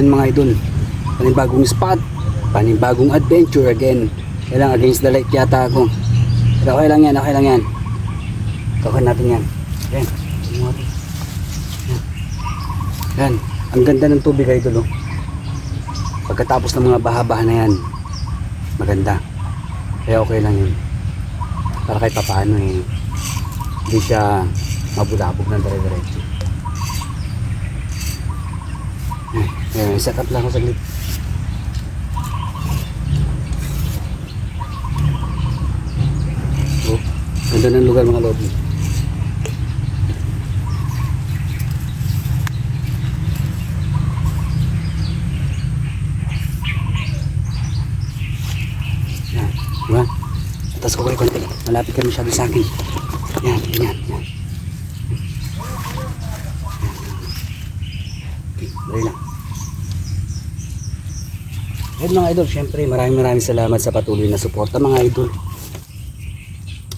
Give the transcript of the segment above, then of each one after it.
yan mga idol. Panibagong spot, panibagong adventure again. Kailang against the light yata ako. Pero okay lang yan, okay lang yan. Kakan natin yan. Yan. Yan. Ang ganda ng tubig idol oh. Pagkatapos ng mga baha-baha na yan, maganda. Kaya okay lang yun. Para kahit papaano eh, hindi siya mabulabog ng dire-diretso. Eh, set up lang ako saglit. Oh, ganda ng lugar mga lobby. Yan, diba? Atas ko kayo konti. Malapit ka masyado sa akin. Yan, yan, yan. Okay, dali lang. Yan mga idol, syempre maraming maraming salamat sa patuloy na suporta mga idol.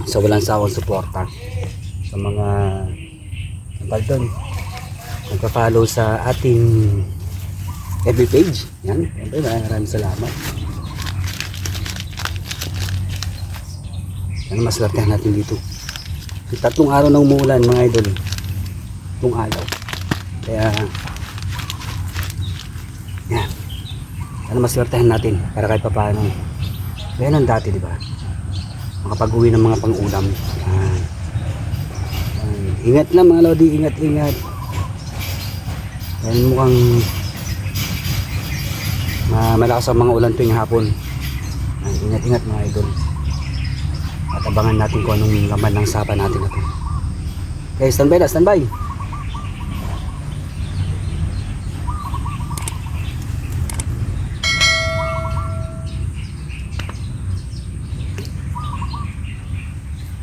Sa walang sawang suporta. Sa mga ang doon. Nagpa-follow sa ating FB page. Yan, syempre maraming maraming salamat. Ano maswertehan natin dito. Tatlong araw na umuulan mga idol. Tatlong araw. Kaya yan. Ano maswertehan natin para kahit papaano. Kaya nang dati, di ba? Makapag-uwi ng mga pang-ulam. Yan. Ingat lang mga lodi, ingat, ingat. Yan mukhang ma malakas ang mga ulan tuwing hapon. Yan. Ingat, ingat mga idol. At abangan natin kung anong laman ng sapa natin na to. Okay, standby na, standby.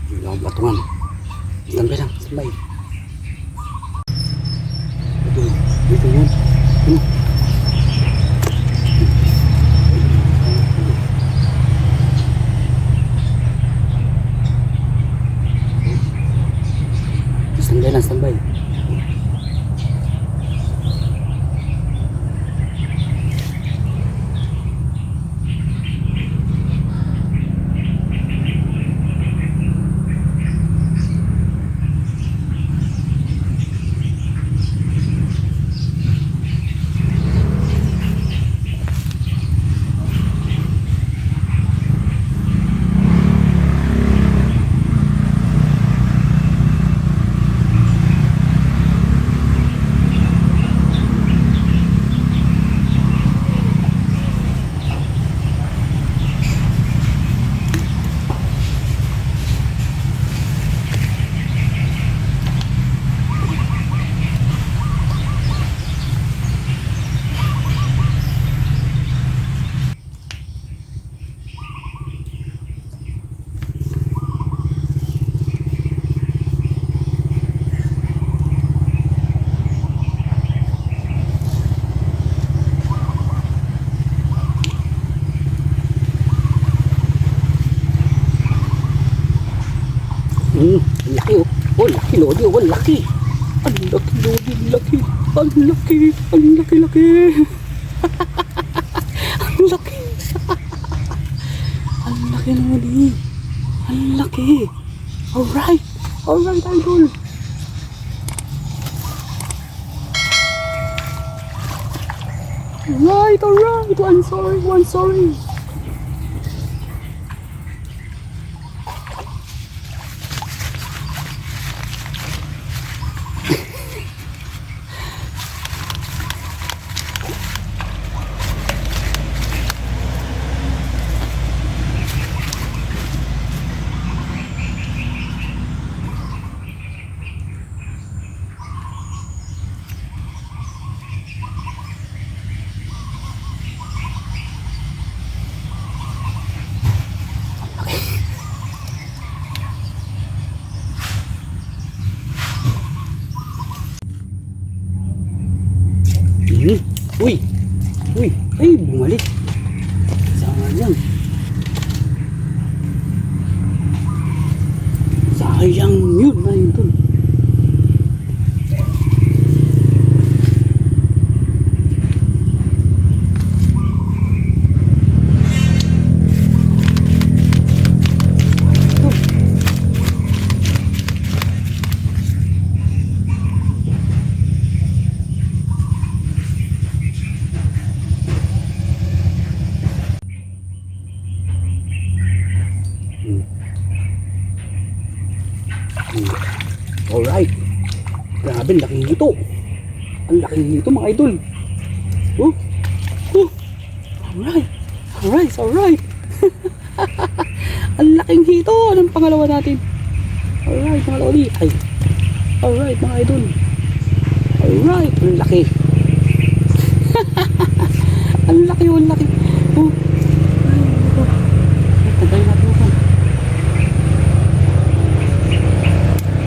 Yung lang batungan. Standby lang, standby. Ito, ito yun. Ano? Standby lang, standby. Hmm, ang laki oh. Oh, laki lodi oh, ang laki. Ang laki lodi, ang laki. Ang laki, ang laki laki. ang laki. ang laki lodi. Ang laki. Alright. Alright, idol. Right, alright. One sorry, one sorry. Hmm. Uy! Uy! Ay, bumalik. Laking hito mga idol. Oh. Oh. Alright. Alright, alright. ang laking hito. Anong pangalawa natin? Alright, pangalawa ulit. Ay. Alright, mga idol. Alright, ang laki. ang laki, ang laki. Oh. Tagay natin ito.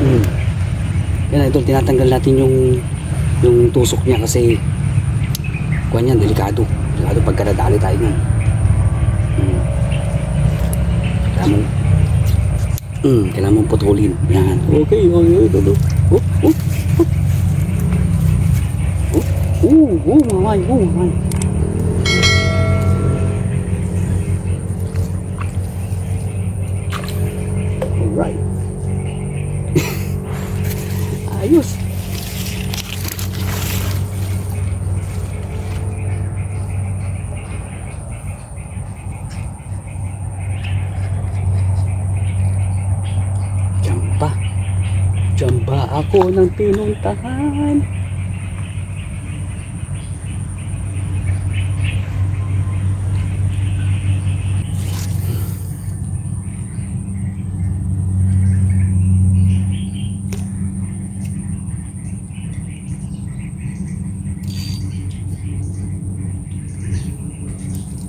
Hmm. Yan idol, tinatanggal natin yung yung tusok niya kasi kuha niyan, delikado. Delikado pagka nadali tayo niyan. Hmm. Kailangan mo, hmm, kailangan mong putulin. Yan. Okay, okay, okay. Oh, oh, oh. Oh, oh, oh, mamay, oh, mamay. Alright. Ako ng pinuntahan.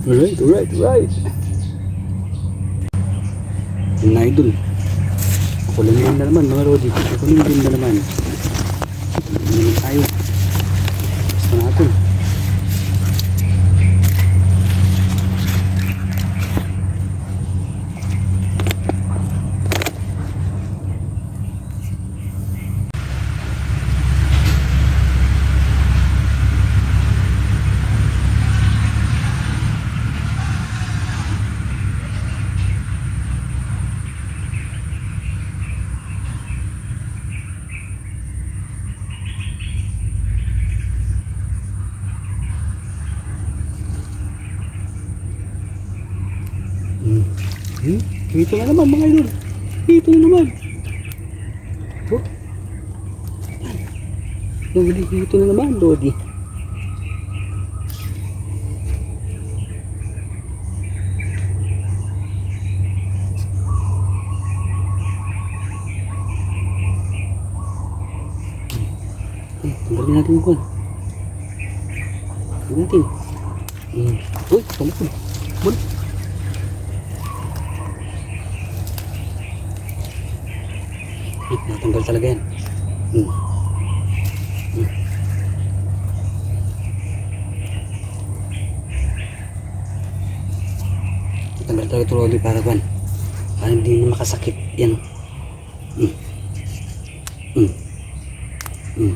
Alright, alright, alright. Mga idol. Na naman mga. Ako lang yun na naman tayo. Basta natin. Hmm. Hmm? Dito na naman mga idol. Dito na naman. Oh. Lodi, dito na naman, Lodi. Tanggalin natin yung kwan. Tanggalin natin. Hmm. Uy, tumakbo. Bun. Natanggal talaga yan. Hmm. Hmm. Natanggal talaga ito Rolly para kwan. Para hindi na makasakit. Yan. Hmm. Hmm. Hmm.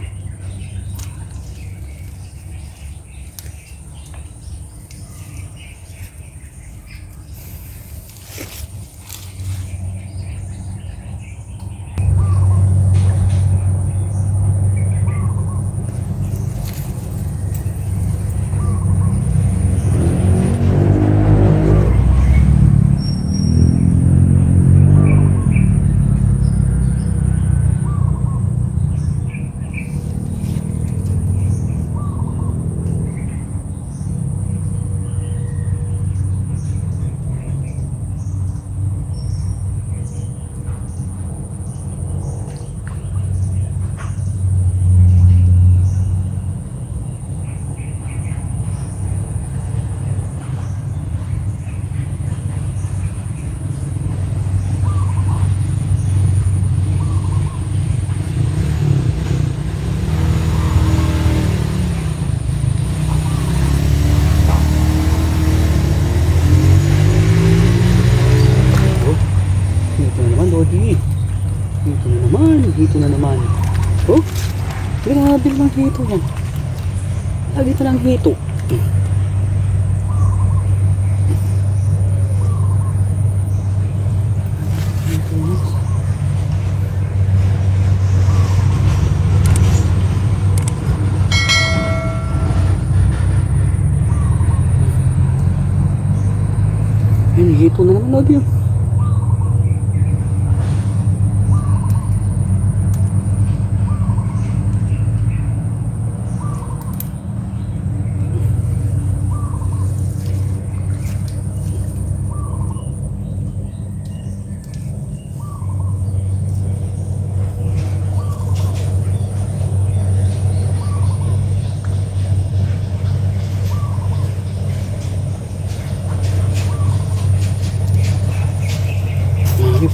Oh, dito na naman, Lodi. Dito na naman, dito na naman. Oh, grabe lang hito yan. Lagi ito lang hito. Hito na naman, oh.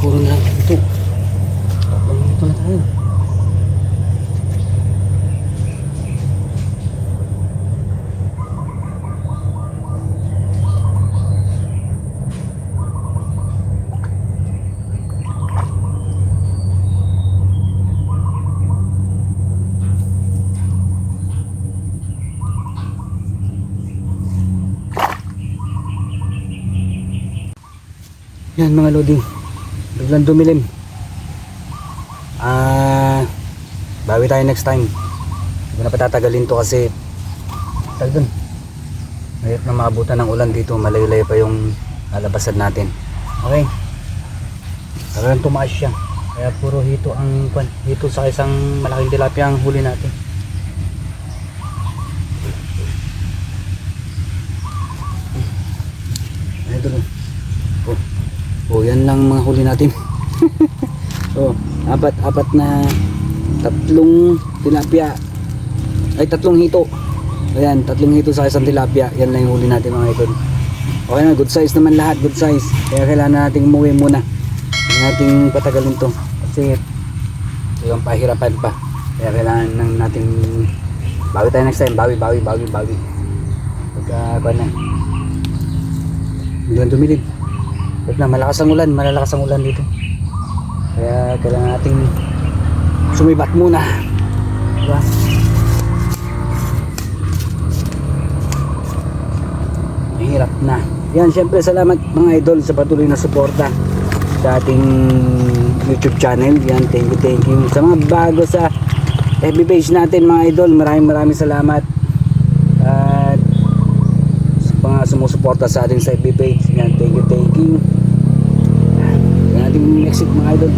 puro na lang ito. Tatlong ito na tayo. Yan mga lodi. Biglang dumilim. Ah, bawi tayo next time. Hindi ko na patatagalin to kasi tag dun. Mahirap na maabutan ng ulan dito. Malayo-layo pa yung lalabasan natin. Okay. Talagang tumaas siya. Kaya puro hito ang kwan. Hito sa isang malaking tilapia ang huli natin. Ito lang. Oh. Yan lang mga huli natin. oh, apat apat na tatlong tilapia. Ay, tatlong hito. Ayan, tatlong hito sa isang tilapia. Yan lang yung huli natin mga idol. Okay na, good size naman lahat, good size. Kaya kailangan nating umuwi muna. Hindi nating patagalin to. Kasi yung pahirapan pa. Kaya kailangan nang nating bawi tayo next time. Bawi, bawi, bawi, bawi. Pagka, kuha na. Biglang dumilid. Wait na, malakas ang ulan, malalakas ang ulan dito. Kaya kailangan nating sumibat muna. Diba? Mahirap na. Yan, syempre salamat mga idol sa patuloy na suporta sa ating YouTube channel. Yan, thank you, thank you. Sa mga bago sa FB page natin mga idol, maraming maraming salamat. At sa mga sumusuporta sa ating sa FB page. Yan, thank you, thank you. Ating exit mga idol.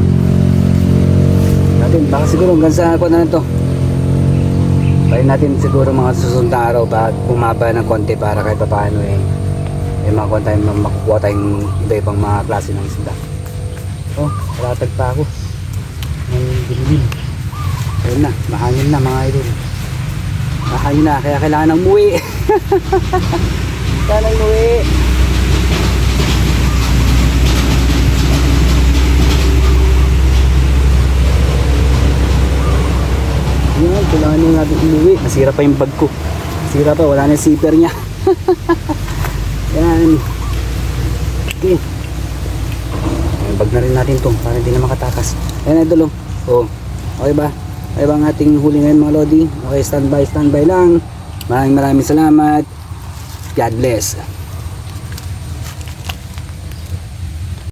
Natin, baka siguro hanggang sa ako na to. Try natin siguro mga susunod na araw pa bumaba ng konti para kahit pa paano eh may makuha tayong makukuha tayong iba-ibang mga klase ng isda. Oh, kalatag pa ako. Ng dilim. Ayun na, mahangin na mga idol. Mahangin na, kaya kailangan ng umuwi. kailangan ng umuwi. Yan, natin umuwi. Nasira pa yung bag ko. Nasira pa, wala na yung zipper niya. Yan. Okay. Bag na rin natin to para hindi na makatakas. Ayan idol oh. Oh. Okay ba? Okay ba ang ating huli ngayon mga lodi? Okay, standby, standby lang. Maraming maraming salamat. God bless.